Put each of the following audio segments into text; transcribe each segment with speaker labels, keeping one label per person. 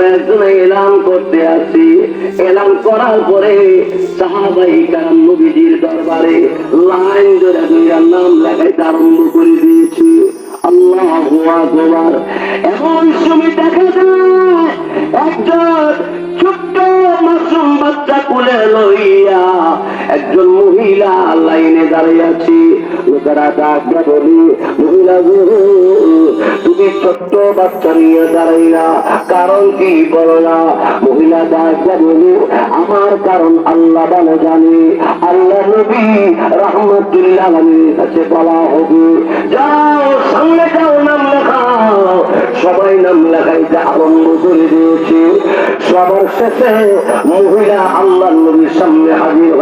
Speaker 1: কয়েকজন এলান করতে আসি। এলান করার পরে সাহাবাই কারাম নবীজির দরবারে লাইন ধরে দুইয়ার নাম লেখাইতে আরম্ভ করে দিয়েছি। আল্লাহ আকবার। এমন সময় একজন ছোট্ট মাসুম বাচ্চা কোলে লইয়া একজন মহিলা লাইনে দাঁড়িয়ে আছি। লোকেরা ডাকটা বলি, মহিলা গো, তুমি ছোট্ট বাচ্চা নিয়ে দাঁড়াইলা কারণ কি বলো না? মহিলা ডাকটা বলি, আমার কারণ আল্লাহ ভালো জানে। আল্লাহ নবী রহমতুল্লাহ কাছে বলা হবে। যাও, সামনে যাও, নাম সবাই লেখাইতে আরম্ভ করে দিয়েছে। সবার শেষে মহিলা আল্লাহ নবীর সামনে হাজির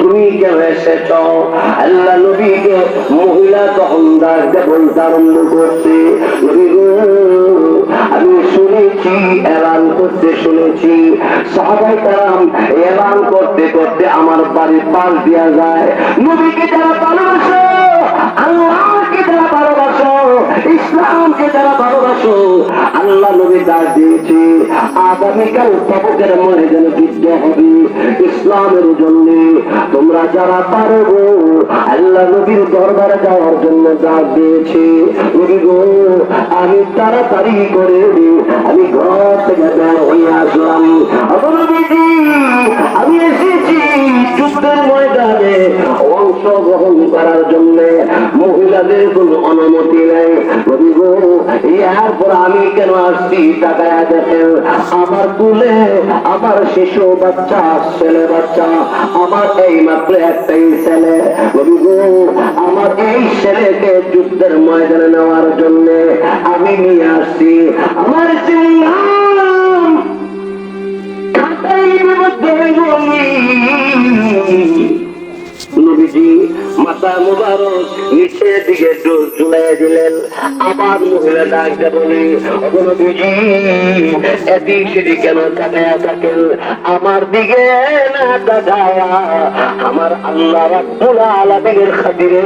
Speaker 1: তুমি কেন এসেছ? আল্লাহ নবীকে মহিলা তখন ডাকতে বলতে আরম্ভ করছে আমি শুনেছি এলান করতে শুনেছি। সাহাবাই কারাম এলান করতে করতে আমার বাড়ির পাল দিয়া যায়। নবীকে যারা ভালোবাসো, আল্লাহকে যারা ভালোবাসো, ইসলামকে যারা ভালোবাসো আল্লাহ নবী ডাক দিয়েছে, আগামীকাল পাবকের মনে যেন যুদ্ধ হবে। ইসলামের জন্য তোমরা যারা পারব আল্লাহ নবীর দরবারে যাওয়ার জন্য ডাক দিয়েছে, নবী গো, আমি তাড়াতাড়ি করে আমি ঘর থেকে বের হয়ে আসলাম। অনুমতি নেই। এরপর আমি কেন আসছি দেখেন। আমার কুলে, আমার শিশু বাচ্চা, ছেলে বাচ্চা, আমার এই মাত্র একটাই ছেলে। আমার এই ছেলেকে যুদ্ধের ময়দানে নেওয়ার জন্য আমি নিয়ে আসছি। আমার মধ্যে আমার দিকে না আমার আল্লাহ রাব্বুল আলামিনের খাতিরে,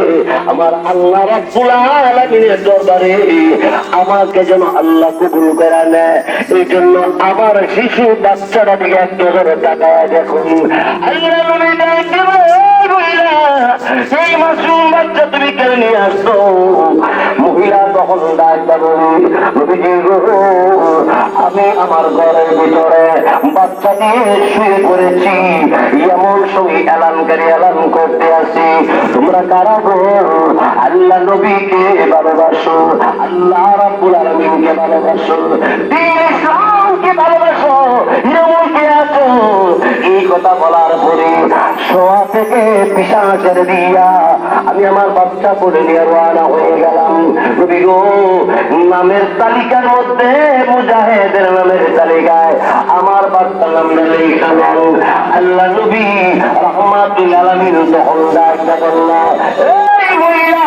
Speaker 1: আমার আল্লাহ রাব্বুল আলামিনের দরবারে আমাকে যেন আল্লাহ কবুল করে নেয়। এই জন্য আমার শিশু বাচ্চাটা দিকে একটু করে দেখুন। এই মাসুম বাচ্চা তুমি কেন নিয়ে আসছো? মহিলা তখন ডাক্তার আমি আমার ঘরের ভিতরে বাচ্চা নিয়ে শুয়ে পড়েছি। এমন সময় এলানকারী এলান করতে আসি। তোমরা কারা গো? আল্লাহ নবীকে ভালোবাসো, আল্লাহ রাব্বুল আলামিনকে ভালোবাসো ভালোবাসো এমন কে আছো। এই কথা বলার পরে শোয়া করে দিয়া আমি আমার বাচ্চা করে নিয়ে রওনা হয়ে গেলাম। নামের তালিকার মধ্যে মুজাহেদের নামের তালিকায় আমার বাচ্চা লেখা আল্লাহ নবী রহমাতুল আলমিন তখন ডাকতে বললা এই মহিলা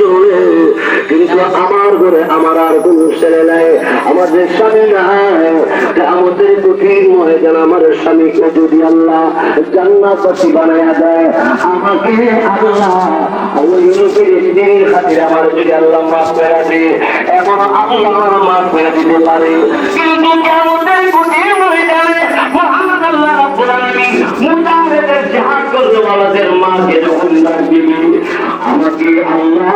Speaker 1: জন্য কিন্তু আমার ঘরে আমার আর কোন ছেলে নাই, আমার যে স্বামী নাই আমাদের কঠিন ময়দান আমার স্বামীকে যদি আল্লাহ জান্নাতি বানায়া দেয়, আমাকে আল্লাহ ওই নবীর স্ত্রীর খাতিরে আমার যদি আল্লাহ মাফ করে দেয় এখন আল্লাহ আমার মাফ করে দিতে পারে। কিন্তু আমাদের কঠিন ময়দানে মহান আল্লাহ রাব্বুল আলামিন মুজাহিদের জিহাদ করতে ডাক দিবি আমাকে আল্লাহ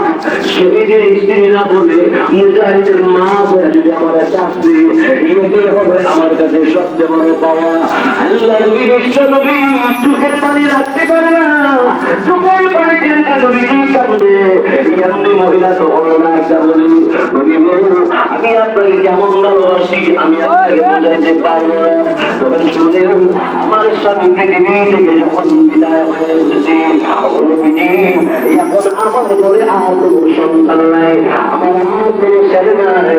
Speaker 1: শহীদের স্ত্রী না বলে মুজাহিদের মা বলে যদি আমার চাকরি এটাই কাছে সবচেয়ে বড় পাওয়া। বিশ্ব নবী, চোখের পানি রাখতে পারে না। চোখের পানি চিন্তা নবী। কি কাঁদবে এমনি মহিলা তো না একটা বলি আমি আপনাকে কেমন ভালোবাসি? আমি আপনাকে বোঝাইতে পারব না। তবে শুনেন আমার স্বামী পৃথিবী থেকে যখন বিদায় হয়ে এসেছে। এখন আমার ঘরে আর কোনো সন্তান নাই। আমার কোনো ছেলে নাই